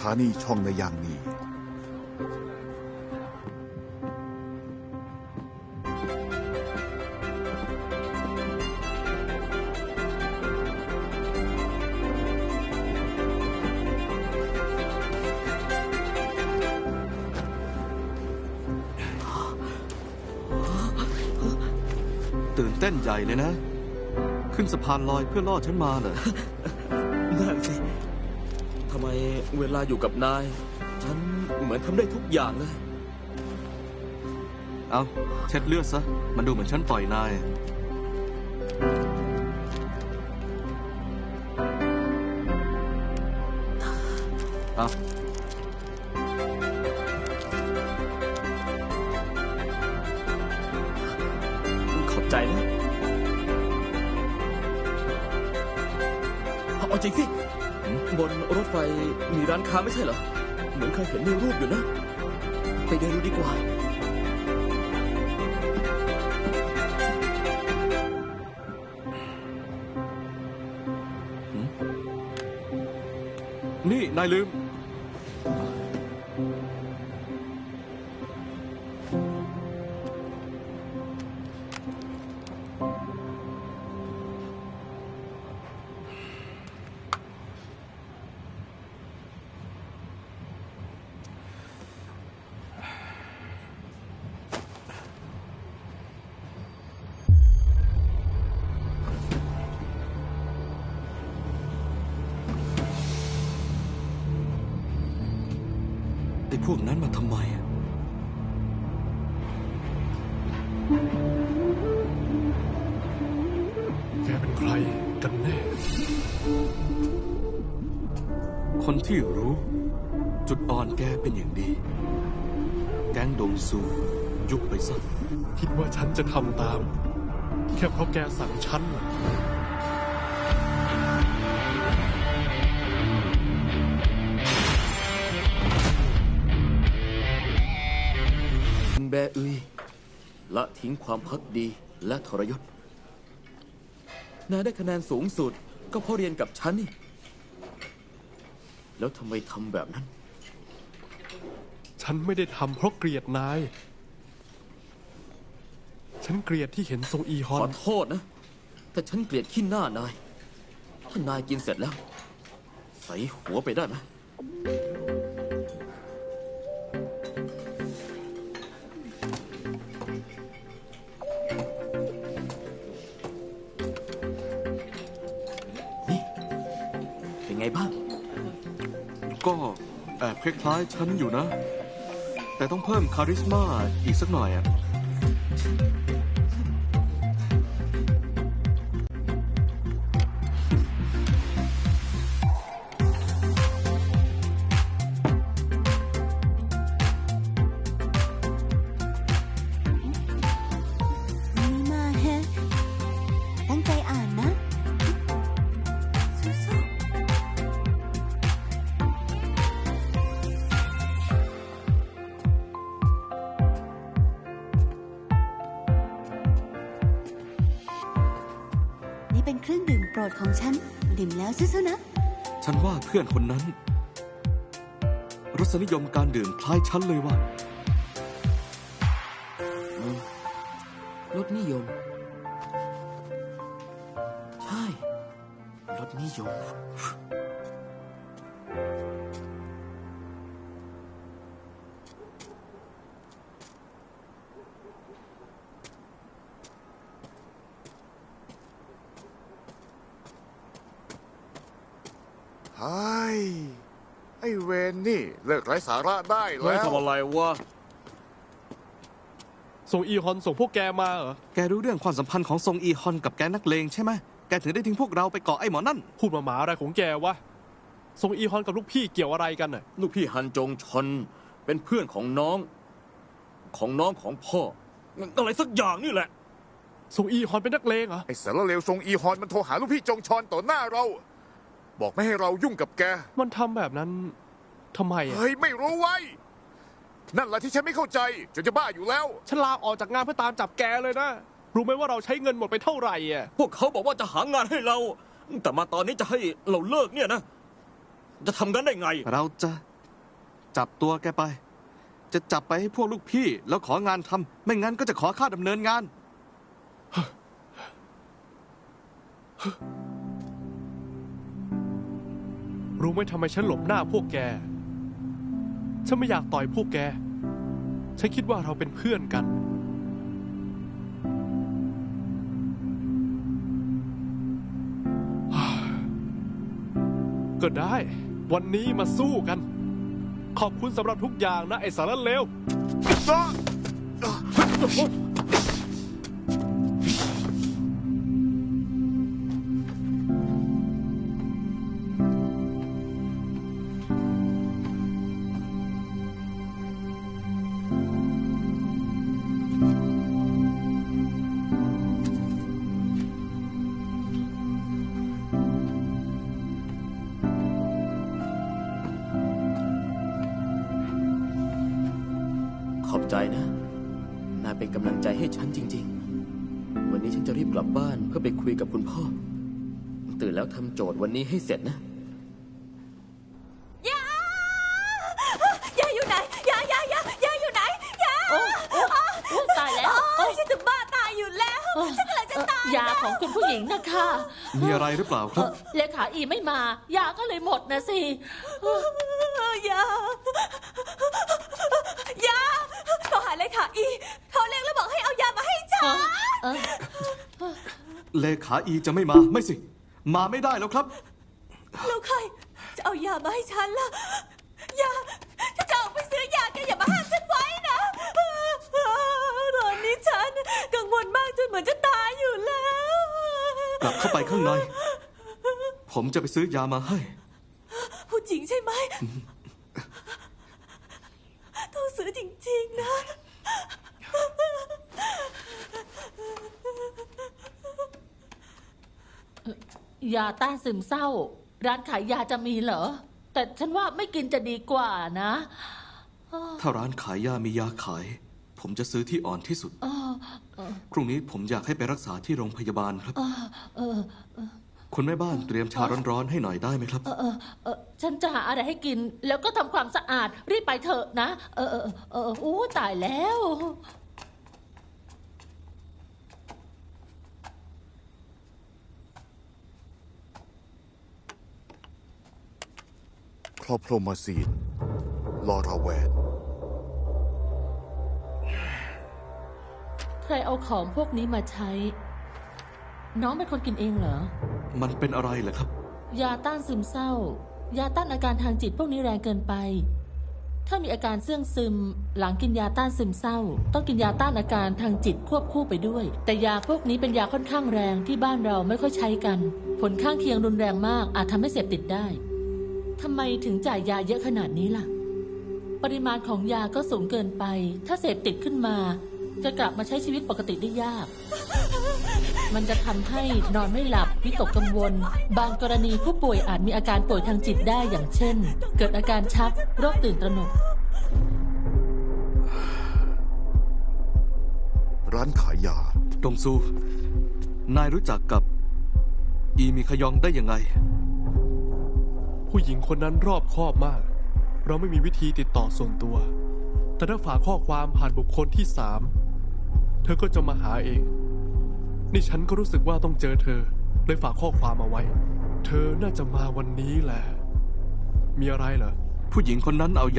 ถานีช่องในยางนีตื่นเต้นใหญ่เลยนะ ขึ้นสะพานลอยเพื่อล่อฉันมาเหรอ ไมเวลาอยู่กับนาย ฉันเหมือนทำได้ทุกอย่างเลย เอาเช็ดเลือดซะ มันดูเหมือนฉันต่อยนาย เอาขอบใจนะเอาเอาจริงสิ บนรถไฟมีร้านค้าไม่ใช่เหรอ เหมือนเคยเห็นในรูปอยู่นะ ไปเดินดูดีกว่า นี่ นายลืม ไอ้พวกนั้นมาทำไมอะแกเป็นใครกันแน่ คนที่รู้ จุดอ่อนแกเป็นอย่างดี แก๊งดงซูยุบไปซะคิดว่าฉันจะทำตาม แค่เพราะแกสั่งฉันเหรอ แบอุยละทิ้งความพักดีและทรยศ นายได้คะแนนสูงสุด ก็เพราะเรียนกับฉันนี่ แล้วทำไมทำแบบนั้น ฉันไม่ได้ทำเพราะเกลียดนาย ฉันเกลียดที่เห็นทรงอีฮอขอน โทษนะ แต่ฉันเกลียดขี้หน้านาย ถ้านายกินเสร็จแล้ว ใส่หัวไปได้ไหม ไงบ้าง ก็แอบคล้ายๆฉันอยู่นะ แต่ต้องเพิ่มคาริสมาอีกสักหน่อยอะ เป็นเครื่องดื่มโปรดของฉัน ดื่มแล้วสู้ๆนะ ฉันว่าเพื่อนคนนั้น รสนิยมการดื่มคล้ายฉันเลยว่ารสนิยม ใช่ รสนิยม ไอ้เวนนี่เลิกไร้สาระได้เฮ้ยแล้วทำอะไรวะทรงอีฮอนส่งพวกแกมาเหรอ แกรู้เรื่องความสัมพันธ์ของทรงอีฮอนกับแกนักเลงใช่ไหมแกถึงได้ทิ้งพวกเราไปเกาะไอ้หมอนั่น พูดมาหมาอะไรของแกวะทรงอีฮอนกับลูกพี่เกี่ยวอะไรกันน่ะ ลูกพี่ฮันจงชอนเป็นเพื่อนของน้อง ของน้องของพ่อ อะไรสักอย่างนี่แหละทรงอีฮอนเป็นนักเลงเหรอ ไอ้สารเลวทรงอีฮอนมันโทรหาลูกพี่จงชอนต่อหน้าเรา บอกไม่ให้เรายุ่งกับแก มันทำแบบนั้นทำไมอะเฮ้ย ไม่รู้ไว้ยนั่นแหละที่ฉันไม่เข้าใจจนจะบ้าอยู่แล้ว ฉันลาออกจากงานเพื่อตามจับแกเลยนะ รู้ไหมว่าเราใช้เงินหมดไปเท่าไหร่อะพวกเขาบอกว่าจะหางานให้เรา แต่มาตอนนี้จะให้เราเลิกเนี่ยนะ จะทำกันได้ไง เราจะจับตัวแกไป จะจับไปให้พวกลูกพี่ แล้วของานทำไม่งั้นก็จะขอค่าดำเนินงาน รู้ไหมทำไมฉันหลบหน้าพวกแก ฉันไม่อยากต่อยพวกแก ฉันคิดว่าเราเป็นเพื่อนกัน ก็ได้ วันนี้มาสู้กัน ขอบคุณสำหรับทุกอย่างนะ ไอ้สารเลว ใจนะ นายเป็นกำลังใจให้ฉันจริง ๆ วันนี้ฉันจะรีบกลับบ้านเพื่อไปคุยกับคุณพ่อ ตื่นแล้วทำโจทย์วันนี้ให้เสร็จนะ ยายาอยู่ไหนยายายายาอยู่ไหนยา โอ้โอ้โอ้ตายแล้ว โอ้ยฉันจะบ้าตายอยู่แล้ว ฉันกำลังจะตา ยยาของคุณผู้หญิงนะคะมีอะไรหรือเปล่าคเอ่รับอเลขาอีไม่มา ยาก็เลยหมดนะสิ ยายาโทรหาเลยค่ะอีโทรเรียกแล้วบอกให้เอายามาให้ฉันเออเลขาอีจะไม่มาไม่สิ มาไม่ได้แล้วครับแล้วใครจะเอายามาให้ฉันล่ะยาถ้าจะออกไปซื้อยาแกอย่ามาห้ามฉันไว้นะตอนนี้ฉัน กังวลมากจนเหมือนจะตายอยู่แล้ว กลับเข้าไปข้างใน ผมจะไปซื้อยามาให้พูดจริงใช่ไหมต้องซื้อจริง ๆ นะ ยาต้านซึมเศร้า ร้านขายยาจะมีเหรอ แต่ฉันว่าไม่กินจะดีกว่านะ ถ้าร้านขายยามียาขาย ผมจะซื้อที่อ่อนที่สุดเออ พรุ่งนี้ผมอยากให้ไปรักษาที่โรงพยาบาลครับเออคุณแม่บ้านเตรียมชาร้อนๆให้หน่อยได้ไหมครับ เออเออเออฉันจะหาอะไรให้กิน แล้วก็ทำความสะอาดรีบไปเถอะนะ เออเออเอออู้ตายแล้ว คลอโพรมาซีนลอราแวน ใครเอาของพวกนี้มาใช้ น้องเป็นคนกินเองเหรอ มันเป็นอะไรเหรอครับ ยาต้านซึมเศร้า ยาต้านอาการทางจิตพวกนี้แรงเกินไป ถ้ามีอาการเสื่องซึม หลังกินยาต้านซึมเศร้า ต้องกินยาต้านอาการทางจิตควบคู่ไปด้วย แต่ยาพวกนี้เป็นยาค่อนข้างแรงที่บ้านเราไม่ค่อยใช้กัน ผลข้างเคียงรุนแรงมากอาจทำให้เสพติดได้ทำไมถึงจ่ายยาเยอะขนาดนี้ล่ะ ปริมาณของยาก็สูงเกินไป ถ้าเสพติดขึ้นมา จะกลับมาใช้ชีวิตปกติได้ยาก มันจะทำให้นอนไม่หลับ วิตกกังวล บางกรณีผู้ป่วยอาจมีอาการป่วยทางจิตได้อย่างเช่น เกิดอาการชักโรคตื่นตระหนก ร้านขายยาดงซู นายรู้จักกับ อีมีขยองได้ยังไง ผู้หญิงคนนั้นรอบคอบมาก เราไม่มีวิธีติดต่อส่วนตัว แต่ถ้าฝากข้อความผ่านบุคคลที่สามเธอก็จะมาหาเอง นี่ฉันก็รู้สึกว่าต้องเจอเธอ เลยฝากข้อความเอาไว้ เธอน่าจะมาวันนี้แหละ มีอะไรเหรอ ผู้หญิงคนนั้นเอายา